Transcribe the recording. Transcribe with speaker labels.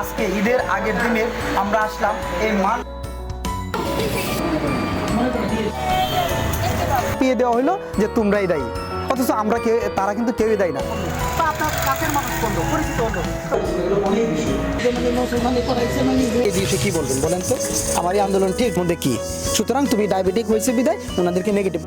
Speaker 1: আজকে ঈদের আগের দিনে আমরা আসলাম এই মান
Speaker 2: পিয়ে দেওয়া হলো যে তোমরাই দায়ী। অথচ আমরা কেউ তারা কিন্তু কেউই দায়ী না।
Speaker 1: আপনার কাছের মানুষ বলল পরিচিত
Speaker 2: কি বলবেন বলেন তো? আমার এই আন্দোলন ঠিক মধ্যে কি? সুতরাং তুমি ডায়াবেটিক হয়েছে বিদায়, ওনাদেরকে নেগেটিভ